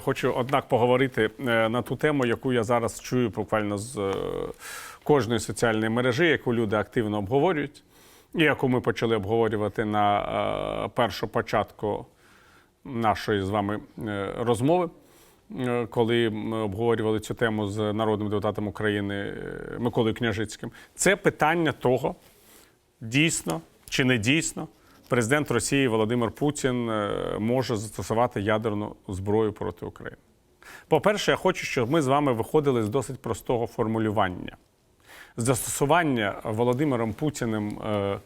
Хочу, однак, поговорити е, на ту тему, яку я зараз чую буквально з е, кожної соціальної мережі, яку люди активно обговорюють, і яку ми почали обговорювати на е, першу початку нашої з вами розмови, коли ми обговорювали цю тему з народним депутатом України Миколою Княжицьким. Це питання того, дійсно чи не дійсно президент Росії Володимир Путін е, може застосувати ядерну зброю проти України. По-перше, я хочу, щоб ми з вами виходили з досить простого формулювання. Застосування Володимиром Путіним е,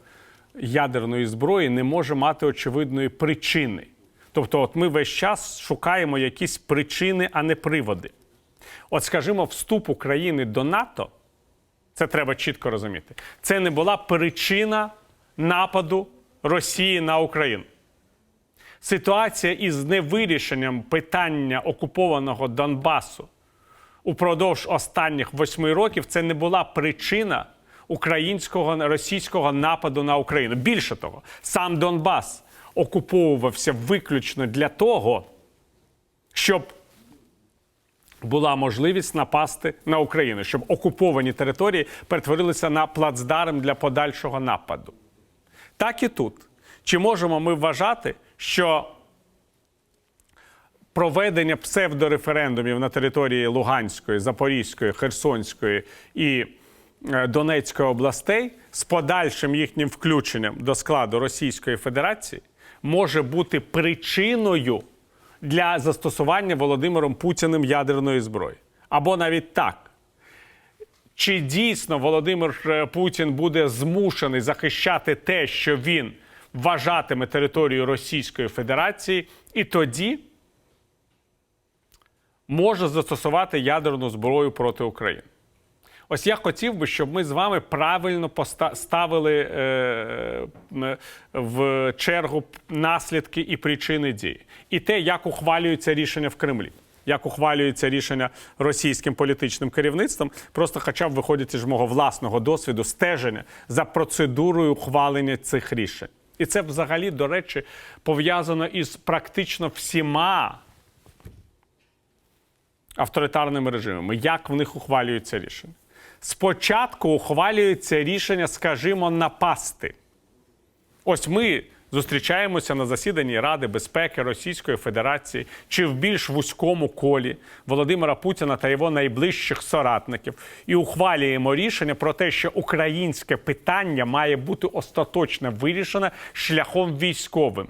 ядерної зброї не може мати очевидної причини. Тобто, от ми весь час шукаємо якісь причини, а не приводи. От, скажімо, вступ України до НАТО це треба чітко розуміти. Це не була причина нападу Росії на Україну. Ситуація із невирішенням питання окупованого Донбасу упродовж останніх восьми років це не була причина українського російського нападу на Україну. Більше того, сам Донбас окуповувався виключно для того, щоб була можливість напасти на Україну, щоб окуповані території перетворилися на плацдарм для подальшого нападу. Так і тут. Чи можемо ми вважати, що проведення псевдореферендумів на території Луганської, Запорізької, Херсонської і е, Донецької областей з подальшим їхнім включенням до складу Російської Федерації може бути причиною для застосування Володимиром Путіним ядерної зброї? Або навіть так. Чи дійсно Володимир е, Путін буде змушений захищати те, що він вважатиме територією Російської Федерації, і тоді може застосувати ядерну зброю проти України? Ось я хотів би, щоб ми з вами правильно поста- ставили е, в чергу наслідки і причини дії, і те, як ухвалюється рішення в Кремлі, як ухвалюється рішення російським політичним керівництвом, просто хоча б виходячи з мого власного досвіду стеження за процедурою ухвалення цих рішень. І це взагалі, до речі, пов'язано із практично всіма авторитарними режимами, як в них ухвалюються рішення. Спочатку ухвалюється рішення, скажімо, напасти. Ось ми зустрічаємося на засіданні Ради безпеки Російської Федерації чи в більш вузькому колі Володимира Путіна та його найближчих соратників і ухвалюємо рішення про те, що українське питання має бути остаточно вирішене шляхом військовим.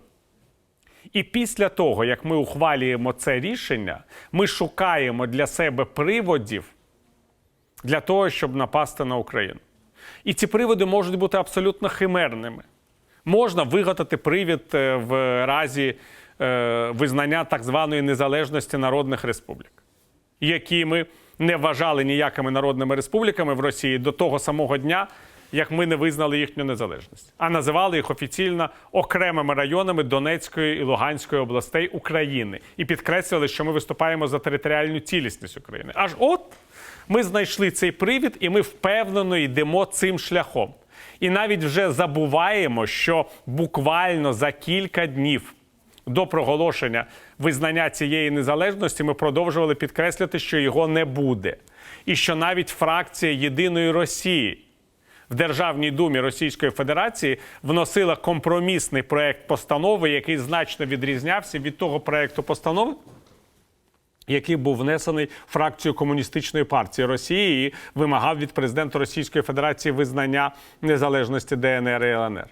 І після того, як ми ухвалюємо це рішення, ми шукаємо для себе приводів для того, щоб напасти на Україну. І ці приводи можуть бути абсолютно химерними. Можна вигадати привід е, в разі е, визнання так званої незалежності народних республік, які ми не вважали ніякими народними республіками в Росії до того самого дня, як ми не визнали їхню незалежність, а називали їх офіційно окремими районами Донецької і Луганської областей України і підкреслювали, що ми виступаємо за територіальну цілісність України. Аж от ми знайшли цей привід, і ми впевнено йдемо цим шляхом. І навіть вже забуваємо, що буквально за кілька днів до проголошення визнання цієї незалежності ми продовжували підкреслювати, що його не буде. І що навіть фракція Єдиної Росії в Державній думі Російської Федерації вносила компромісний проект постанови, який значно відрізнявся від того проекту постанови, який був внесений фракцією комуністичної партії Росії і вимагав від президента Російської Федерації визнання незалежності ДНР і ЛНР.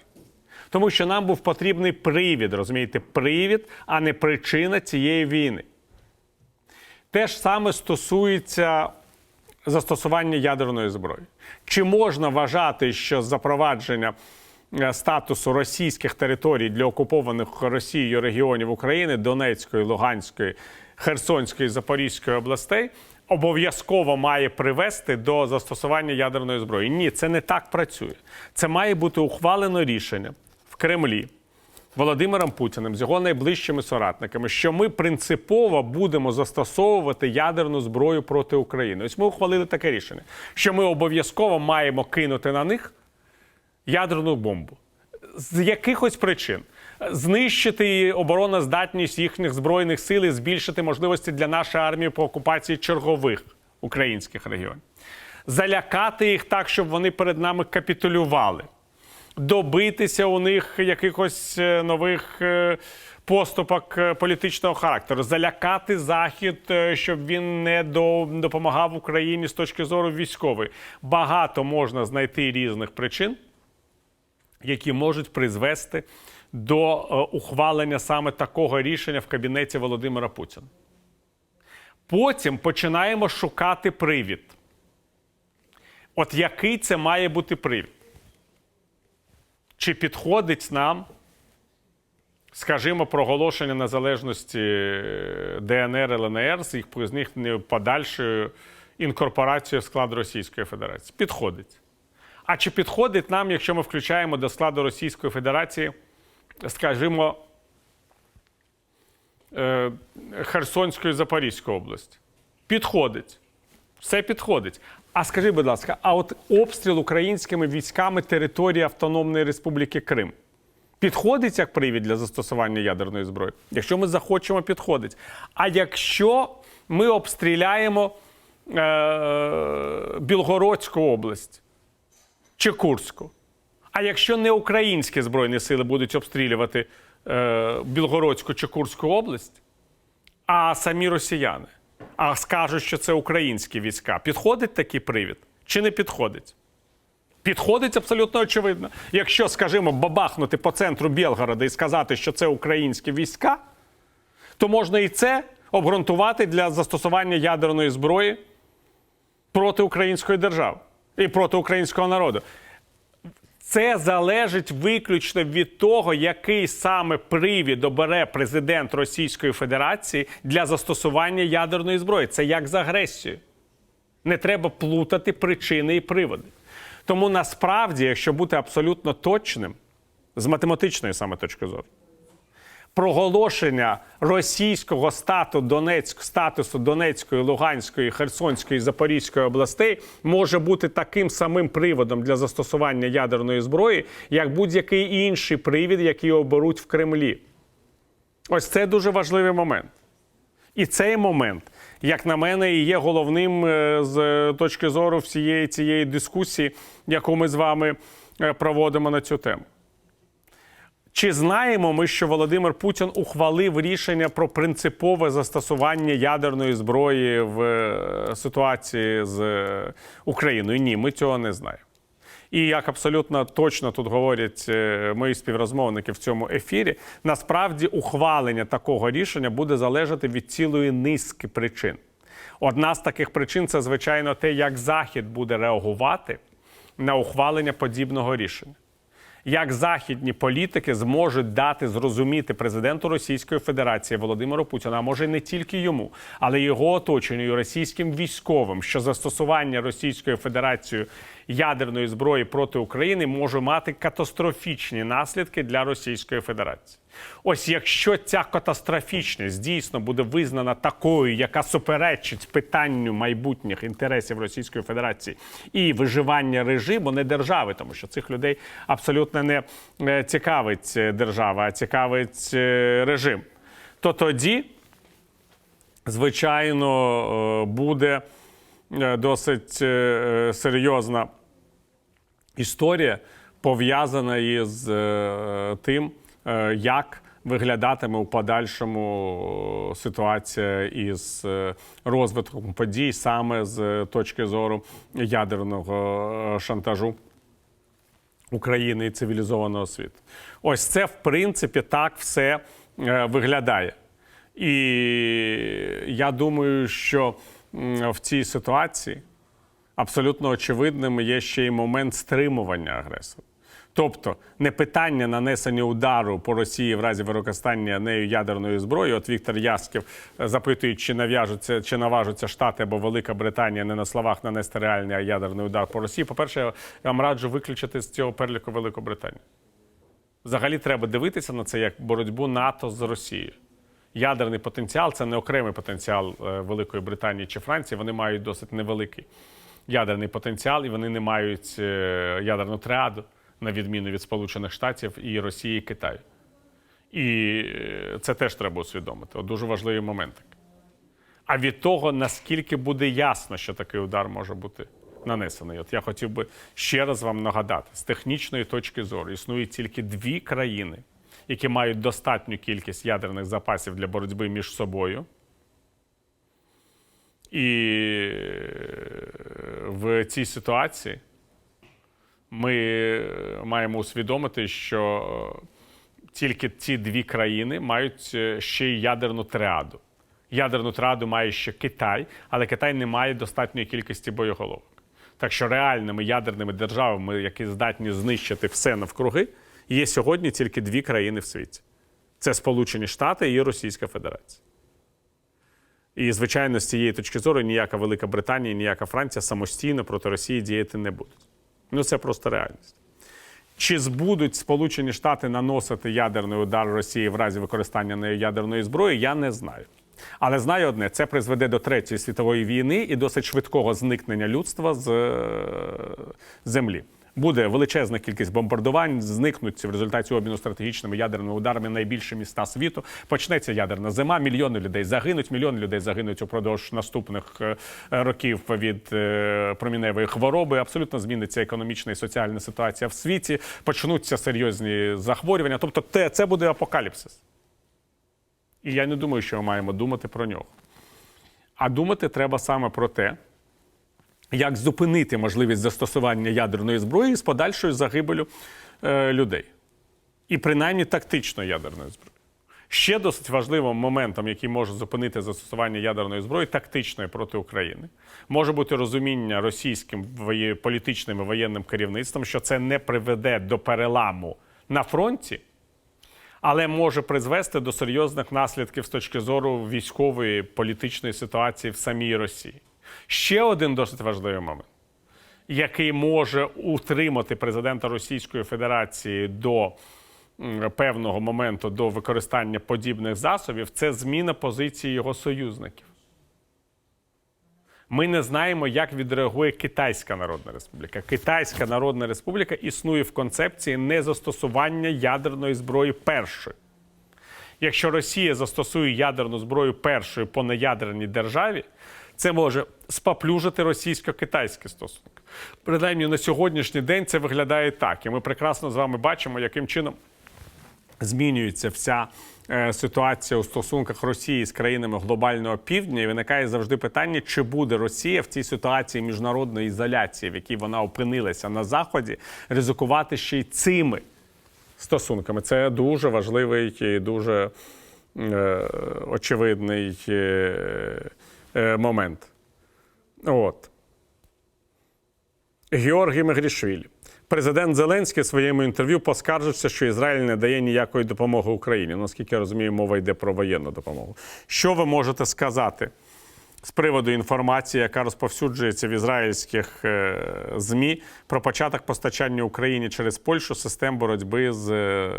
Тому що нам був потрібний привід, розумієте, привід, а не причина цієї війни. Те ж саме стосується застосування ядерної зброї. Чи можна вважати, що запровадження е, статусу російських територій для окупованих Росією регіонів України Донецької, Луганської, Херсонської, Запорізької областей обов'язково має привести до застосування ядерної зброї? Ні, це не так працює. Це має бути ухвалено рішення в Кремлі. Володимиром Путіним з його найближчими соратниками, що ми принципово будемо застосовувати ядерну зброю проти України. Ось ми ухвалили таке рішення, що ми обов'язково маємо кинути на них ядерну бомбу. З якихось причин. Знищити обороноздатність їхніх збройних сил і збільшити можливості для нашої армії по окупації чергових українських регіонів, залякати їх так, щоб вони перед нами капітулювали, добитися у них якихось е, нових. е, Поступок е, політичного характеру, залякати захід, щоб він не до- допомагав Україні з точки зору військової. Багато можна знайти різних причин, які можуть призвести до е, ухвалення саме такого рішення в кабінеті Володимира Путіна. Потім починаємо шукати привід. От який це має бути привід? Чи підходить нам, скажімо, проголошення незалежності е, ДНР ЛНР з їх з них подальшою інкорпорацією в склад Російської Федерації? Підходить. А чи підходить нам, якщо ми включаємо до складу Російської Федерації, скажімо, е, Херсонську і Запорізьку область? Підходить. Все підходить. А скажи, будь ласка, а от обстріл українськими військами території Автономної Республіки Крим підходить як привід для застосування ядерної зброї? Якщо ми захочемо, підходить. А якщо ми обстріляємо е- Білгородську область чи Курську? А якщо не українські збройні сили будуть обстрілювати е- Білгородську чи Курську область, а самі росіяни, а скажуть, що це українські війська, підходить такий привід чи не підходить? Підходить абсолютно очевидно. Якщо, скажімо, бабахнути по центру Білгорода і сказати, що це українські війська, то можна і це обґрунтувати для застосування ядерної зброї проти української держави і проти українського народу. Це залежить виключно від того, який саме привід обере президент Російської Федерації для застосування ядерної зброї. Це як з агресією. Не треба плутати причини і приводи. Тому насправді, якщо бути абсолютно точним, з математичної саме точки зору, проголошення російського стату Донецьк, статусу Донецької, Луганської, Херсонської, Запорізької областей може бути таким самим приводом для застосування ядерної зброї, як будь-який інший привід, який оберуть в Кремлі. Ось це дуже важливий момент. І цей момент, як на мене, і є головним е, з точки зору всієї цієї дискусії, яку ми з вами е, проводимо на цю тему. Чи знаємо ми, що Володимир Путін ухвалив рішення про принципове застосування ядерної зброї в е, ситуації з е, Україною? Ні, ми цього не знаємо. І як абсолютно точно тут говорять е, мої співрозмовники в цьому ефірі, насправді ухвалення такого рішення буде залежати від цілої низки причин. Одна з таких причин це, звичайно, те, як Захід буде реагувати на ухвалення подібного рішення. Як західні політики зможуть дати зрозуміти президенту Російської Федерації Володимиру Путіну, а може не тільки йому, але й його оточенню, російським військовим, що застосування Російською Федерацією ядерної зброї проти України може мати катастрофічні наслідки для Російської Федерації. Ось якщо ця катастрофічність дійсно буде визнана такою, яка суперечить питанню майбутніх інтересів Російської Федерації і виживання режиму, не держави, тому що цих людей абсолютно не е, цікавить е, держава, а цікавить е, режим, то тоді, звичайно, буде досить е, серйозна історія пов'язана із е, тим, е, як виглядатиме у подальшому ситуація із е, розвитком подій саме з точки зору ядерного е, шантажу. України і цивілізованого світу. Ось це, в принципі, так все е, виглядає. І я думаю, що в цій ситуації абсолютно очевидним є ще й момент стримування агресора. Тобто не питання нанесення удару по Росії в разі використання нею ядерної зброї. От Віктор Ясків е, запитує, чи нав'яжуться, чи наважуться Штати або Велика Британія не на словах нанести реальний ядерний удар по Росії. По-перше, я вам раджу виключити з цього переліку Велику Британію. Взагалі треба дивитися на це як боротьбу НАТО з Росією. Ядерний потенціал це не окремий потенціал е, Великої Британії чи Франції. Вони мають досить невеликий ядерний потенціал, і вони не мають е, ядерну триаду, на відміну від Сполучених Штатів і Росії і Китаю. І е, це теж треба усвідомити. От дуже важливий момент. А від того, наскільки буде ясно, що такий удар може бути нанесений. От я хотів би ще раз вам нагадати: з технічної точки зору існує тільки дві країни, які мають достатню кількість ядерних запасів для боротьби між собою. І е, в цій ситуації ми маємо усвідомити, що тільки ці дві країни мають е, ще й ядерну триаду. Ядерну триаду має ще Китай, але Китай не має достатньої кількості боєголовок. Так що реальними ядерними державами, які здатні знищити все навкруги, є сьогодні тільки дві країни в світі: це Сполучені Штати і Російська Федерація. І, звичайно, з цієї точки зору ніяка Велика Британія, ніяка Франція самостійно проти Росії діяти не будуть. Ну це просто реальність. Чи збудуть Сполучені Штати наносити ядерний удар Росії в разі використання нею ядерної зброї, я не знаю. Але знаю одне: це призведе до Третьої світової війни і досить швидкого зникнення людства з е, землі. Буде величезна кількість бомбардувань, зникнуть в результаті обміну стратегічними ядерними ударами найбільші міста світу. Почнеться ядерна зима. Мільйони людей загинуть. Мільйони людей загинуть упродовж наступних е, років від е, проміневої хвороби. Абсолютно зміниться економічна і соціальна ситуація в світі. Почнуться серйозні захворювання. Тобто, це буде апокаліпсис. І я не думаю, що ми маємо думати про нього. А думати треба саме про те, як зупинити можливість застосування ядерної зброї з подальшою загибелю е, людей. І принаймні тактичної ядерної зброї. Ще досить важливим моментом, який може зупинити застосування ядерної зброї, тактичної проти України, може бути розуміння російським політичним і воєнним керівництвом, що це не приведе до переламу на фронті, але може призвести до серйозних наслідків з точки зору військової політичної ситуації в самій Росії. Ще один досить важливий момент, який може утримати президента Російської Федерації до певного моменту до використання подібних засобів, це зміна позиції його союзників. Ми не знаємо, як відреагує Китайська Народна Республіка. Китайська Народна Республіка існує в концепції незастосування ядерної зброї першої. Якщо Росія застосує ядерну зброю першою по неядерній державі, це може споплюжити російсько-китайські стосунки. Принаймні на сьогоднішній день це виглядає так. І ми прекрасно з вами бачимо, яким чином змінюється вся е, ситуація у стосунках Росії з країнами глобального півдня. І виникає завжди питання, чи буде Росія в цій ситуації міжнародної ізоляції, в якій вона опинилася на заході, ризикувати ще й цими стосунками. Це дуже важливий і дуже е, очевидний е, момент. От. Георгій Мегрішвілі. Президент Зеленський в своєму інтерв'ю поскаржився, що Ізраїль не дає ніякої допомоги Україні. Ну, Наскільки я розумію, мова йде про воєнну допомогу. Що ви можете сказати з приводу інформації, яка розповсюджується в ізраїльських е, ЗМІ про початок постачання Україні через Польщу систем боротьби з е,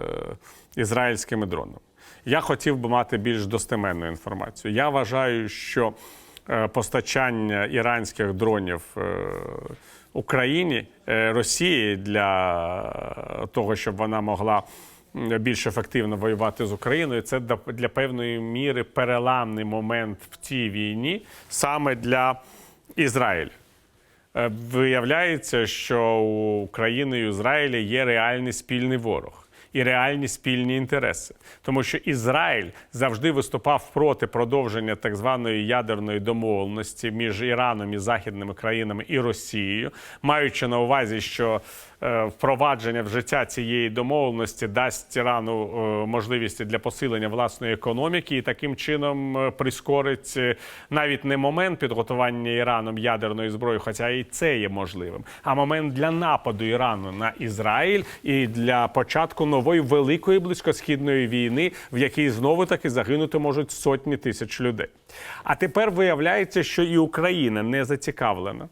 ізраїльськими дронами? Я хотів би мати більш достеменну інформацію. Я вважаю, що е, постачання іранських дронів е, Україні е, Росії для того, щоб вона могла більш ефективно воювати з Україною, це для певної міри переламний момент в цій війні саме для Ізраїля. Е, Виявляється, що у країни Ізраїля є реальний спільний ворог і реальні спільні інтереси, тому що Ізраїль завжди виступав проти продовження так званої ядерної домовленості між Іраном і західними країнами і Росією, маючи на увазі, що впровадження в життя цієї домовленості дасть Ірану е, можливості для посилення власної економіки і таким чином е, прискорить е, навіть не момент підготування Іраном ядерної зброї, хоча і це є можливим, а момент для нападу Ірану на Ізраїль і для початку нової великої близькосхідної війни, в якій знову таки загинути можуть сотні тисяч людей. А тепер виявляється, що і Україна не зацікавлена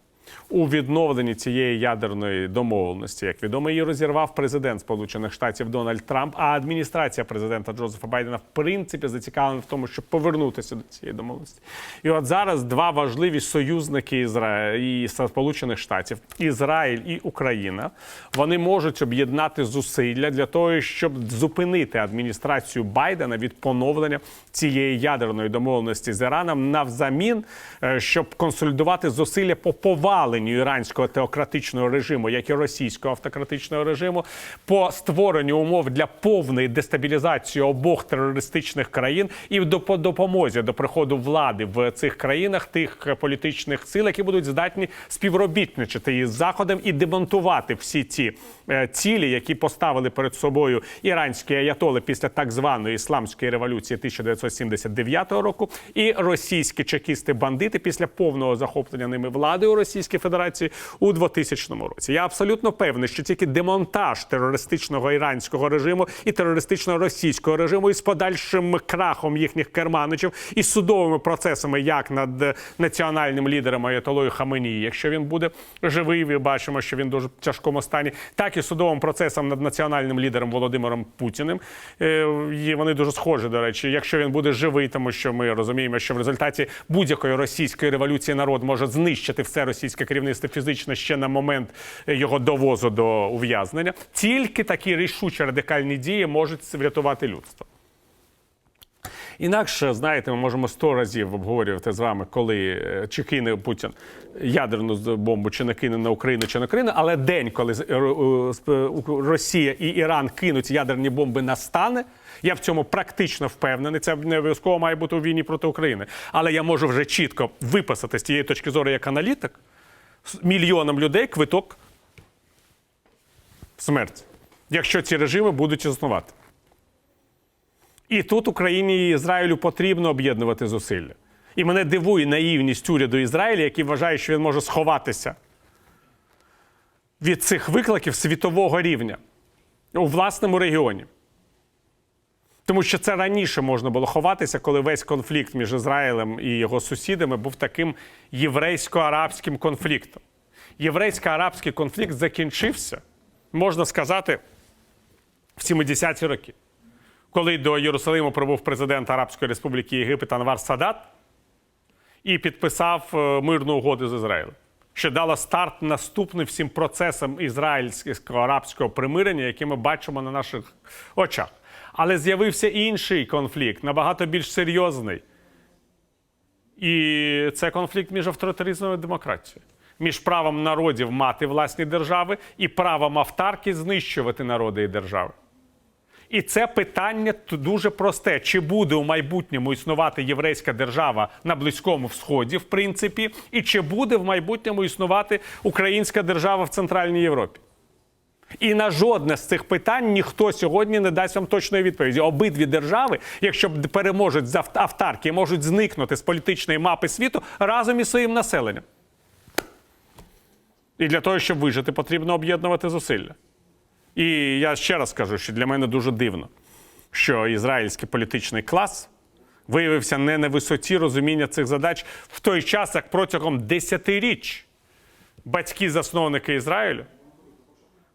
у відновленні цієї ядерної домовленості. Як відомо, її розірвав президент Сполучених Штатів Дональд Трамп. А адміністрація президента Джозефа Байдена в принципі зацікавлена в тому, щоб повернутися до цієї домовленості. І от зараз два важливі союзники Ізраїля і Сполучених Штатів Ізраїль і Україна. Вони можуть об'єднати зусилля для того, щоб зупинити адміністрацію Байдена від поновлення цієї ядерної домовленості з Іраном навзамін, е, щоб консолідувати зусилля по поваленню іранського теократичного режиму, як і російського автократичного режиму, по створенню умов для повної дестабілізації обох терористичних країн і по допомозі до приходу влади в цих країнах тих політичних сил, які будуть здатні співробітничати із заходом і демонтувати всі ці е, цілі, які поставили перед собою іранські аятоли після так званої ісламської революції 1979 року, і російські чекісти-бандити після повного захоплення ними влади у Російській Федерації у 2000 році. Я абсолютно певний, що тільки демонтаж терористичного іранського режиму і терористичного російського режиму із подальшим крахом їхніх керманичів і судовими процесами, як над національним лідером Аятолою Хаменії, якщо він буде живий, ви бачимо, що він в дуже тяжкому стані, так і судовим процесом над національним лідером Володимиром Путіним. Е, І вони дуже схожі, до речі, якщо він буде живий, тому що ми розуміємо, що в результаті будь-якої російської революції народ може знищити все російське керівництво фізично ще на момент його довозу до ув'язнення. Тільки такі рішучі радикальні дії можуть врятувати людство. Інакше, знаєте, ми можемо сто разів обговорювати з вами, коли е, чи кине Путін ядерну бомбу, чи не кине на Україну, чи не кине, але день, коли е, е, Росія і Іран кинуть ядерні бомби, настане. Я в цьому практично впевнений. Це не обов'язково має бути у війні проти України. Але я можу вже чітко виписати з тієї точки зору як аналітик мільйонам людей квиток смерть, якщо ці режими будуть існувати. І тут Україні і Ізраїлю потрібно об'єднувати зусилля. І мене дивує наївність уряду Ізраїля, який вважає, що він може сховатися від цих викликів світового рівня у власному регіоні. Тому що це раніше можна було ховатися, коли весь конфлікт між Ізраїлем і його сусідами був таким єврейсько-арабським конфліктом. Єврейсько-арабський конфлікт закінчився, можна сказати, в 70-ті роки коли до Єрусалиму прибув президент Арабської Республіки Єгипет Анвар Садат і підписав е, мирну угоду з Ізраїлем, що дало старт наступним всім процесам ізраїльського арабського примирення, які ми бачимо на наших очах. Але з'явився інший конфлікт, набагато більш серйозний. І це конфлікт між авторитаризмом і демократією. Між правом народів мати власні держави і правом автарки знищувати народи і держави. І це питання дуже просте: чи буде у майбутньому існувати єврейська держава на Близькому Сході, в принципі, і чи буде в майбутньому існувати українська держава в Центральній Європі? І на жодне з цих питань ніхто сьогодні не дасть вам точної відповіді. Обидві держави, якщо переможуть з авт- автарки, можуть зникнути з політичної мапи світу разом із своїм населенням. І для того, щоб вижити, потрібно об'єднувати зусилля. І я ще раз кажу, що для мене дуже дивно, що ізраїльський політичний клас виявився не на висоті розуміння цих задач в той час, як протягом десятиріч батьки-засновники Ізраїлю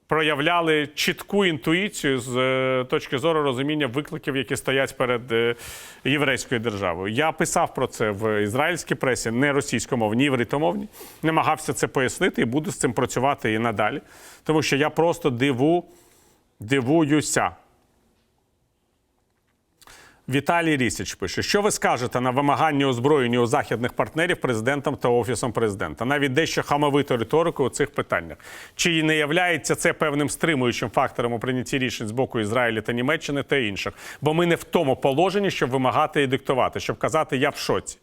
проявляли чітку інтуїцію з е, точки зору розуміння викликів, які стоять перед е, єврейською державою. Я писав про це в ізраїльській пресі, не російськомовній, євритомовній. Намагався це пояснити і буду з цим працювати і надалі. Тому що я просто диву, дивуюся. Віталій Рісіч пише, що ви скажете на вимагання озброєння у західних партнерів президентом та офісом президента, навіть дещо хамовиту риторику у цих питаннях. Чи не являється це певним стримуючим фактором у прийнятті рішень з боку Ізраїля та Німеччини та інших? Бо ми не в тому положенні, щоб вимагати і диктувати, щоб казати я в шоці.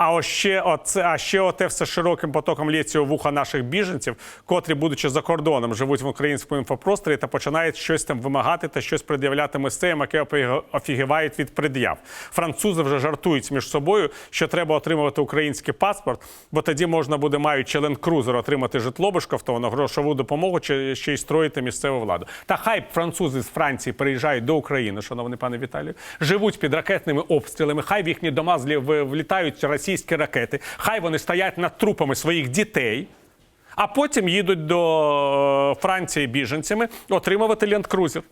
А ось ще оце, а ще оте все широким потоком лється у вуха наших біженців, котрі, будучи за кордоном, живуть в українському інфопросторі та починають щось там вимагати та щось пред'являти місцевим, опі- офігівають від пред'яв. Французи вже жартують між собою, що треба отримувати український паспорт, бо тоді можна буде, маючи ленд-крузер, отримати житло безкоштовно, грошову допомогу чи ще й строїти місцеву владу. Та хай французи з Франції приїжджають до України, шановний пане Віталію, живуть під ракетними обстрілами. Хай в їхні дома злі- влітають російські ракети. Хай вони стоять над трупами своїх дітей. а потім їдуть до е, Франції біженцями отримувати ленд-крузер.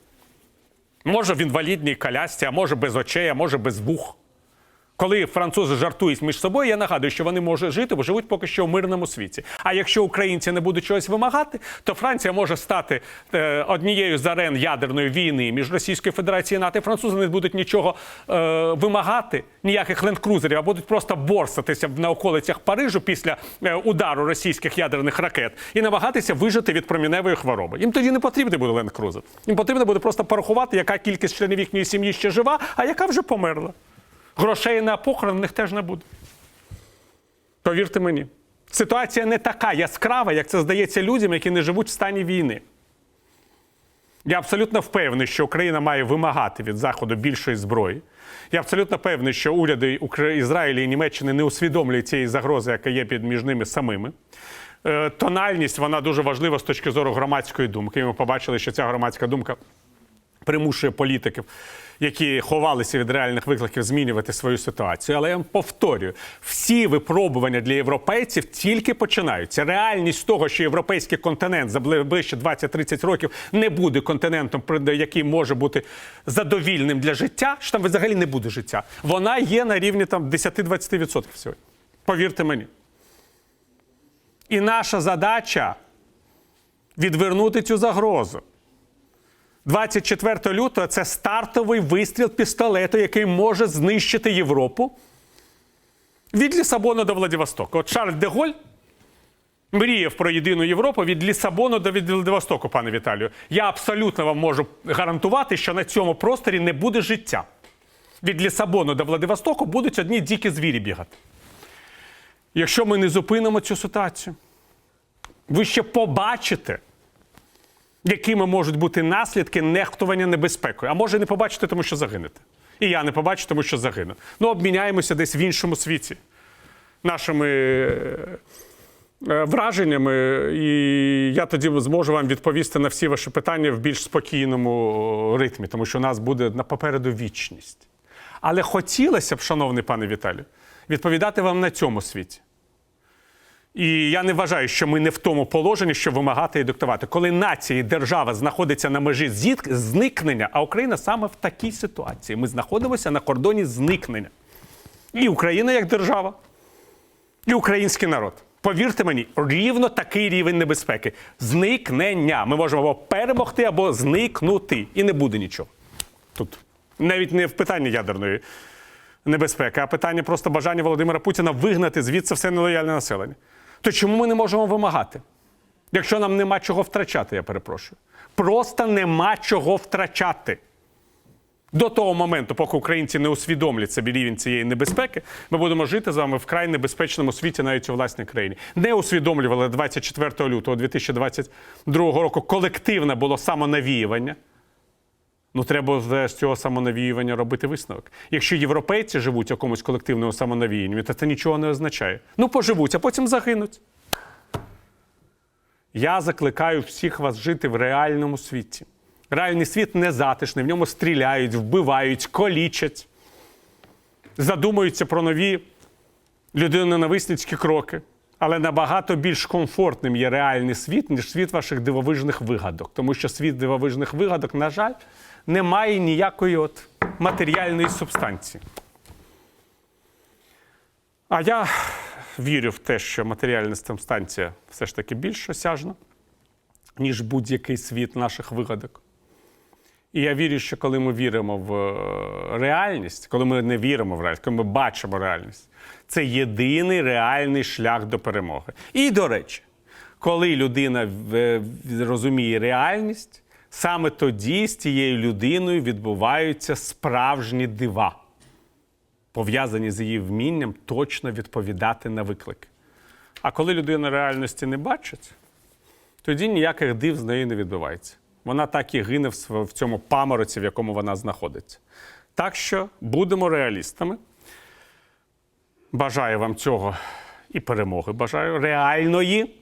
Може в інвалідній колясці, а може без очей, а може без вух. Коли французи жартують між собою, я нагадую, що вони можуть жити, бо живуть поки що в мирному світі. А якщо українці не будуть чогось вимагати, то Франція може стати е, однією з арен ядерної війни між Російською Федерацією і НАТО. Французи не будуть нічого е, вимагати, ніяких ленд-крузерів, а будуть просто борсатися на околицях Парижу після е, удару російських ядерних ракет і намагатися вижити від проміневої хвороби. Їм тоді не потрібний буде ленд-крузер. Їм потрібно буде просто порахувати, яка кількість членів їхньої сім'ї ще жива, а яка вже померла. Грошей на похорон в них теж не буде. Повірте мені, ситуація не така яскрава, як це здається людям, які не живуть в стані війни. Я абсолютно впевнений, що Україна має вимагати від Заходу більшої зброї. Я абсолютно певний, що уряди Ізраїля і Німеччини не усвідомлюють цієї загрози, яка є під між ними самими. Е, Тональність вона дуже важлива з точки зору громадської думки. І ми побачили, що ця громадська думка примушує політиків, які ховалися від реальних викликів, змінювати свою ситуацію. Але я вам повторюю, всі випробування для європейців тільки починаються. Реальність того, що європейський континент за ближче 20-30 років не буде континентом, який може бути задовільним для життя, що там взагалі не буде життя. Вона є на рівні там 10-20% сьогодні. Повірте мені. І наша задача відвернути цю загрозу. 24 лютого це стартовий вистріл пістолету, який може знищити Європу від Лісабону до Владивостока. От Шарль де Голь мріяв про єдину Європу від Лісабону до Владивостоку, пане Віталію. Я абсолютно вам можу гарантувати, що на цьому просторі не буде життя. Від Лісабону до Владивостоку будуть одні дикі звірі бігати. Якщо ми не зупинимо цю ситуацію, ви ще побачите якими можуть бути наслідки нехтування небезпекою. А може не побачите, тому що загинете. І я не побачу, тому що загину. Ну, обміняємося десь в іншому світі нашими е, е, враженнями, і я тоді зможу вам відповісти на всі ваші питання в більш спокійному ритмі, тому що у нас буде на попереду вічність. Але хотілося б, шановний пане Віталію, відповідати вам на цьому світі. І я не вважаю, що ми не в тому положенні, що вимагати і диктувати. Коли нація і держава знаходиться на межі зникнення, а Україна саме в такій ситуації. Ми знаходимося на кордоні зникнення. І Україна як держава, і український народ. Повірте мені, рівно такий рівень небезпеки. Зникнення. Ми можемо або перемогти, або зникнути. І не буде нічого. Тут навіть не в питанні ядерної небезпеки, а питання просто бажання Володимира Путіна вигнати звідси все нелояльне населення. То чому ми не можемо вимагати? Якщо нам нема чого втрачати, я перепрошую. Просто нема чого втрачати. До того моменту, поки українці не усвідомлять собі рівень цієї небезпеки, ми будемо жити з вами в край небезпечному світі, навіть у власній країні. Не усвідомлювали 24 лютого 2022 року колективне було самонавіювання. Ну, треба з цього самонавіювання робити висновок. Якщо європейці живуть якомусь колективному самонавіянні, то це нічого не означає. Ну, поживуть, а потім загинуть. Я закликаю всіх вас жити в реальному світі. Реальний світ не затишний, в ньому стріляють, вбивають, колічать, задумуються про нові людиноненависницькі кроки. Але набагато більш комфортним є реальний світ, ніж світ ваших дивовижних вигадок. Тому що світ дивовижних вигадок, на жаль, не має ніякої от матеріальної субстанції. А я вірю в те, що матеріальна субстанція все ж таки більш осяжна, ніж будь-який світ наших вигадок. І я вірю, що коли ми віримо в е, реальність, коли ми не віримо в реальність, коли ми бачимо реальність, це єдиний реальний шлях до перемоги. І, до речі, коли людина в- розуміє реальність, саме тоді з цією людиною відбуваються справжні дива, пов'язані з її вмінням точно відповідати на виклики. А коли людина реальності не бачить, тоді ніяких див з нею не відбувається. Вона так і гине в цьому памороці, в якому вона знаходиться. Так що будемо реалістами. Бажаю вам цього і перемоги. Бажаю реальної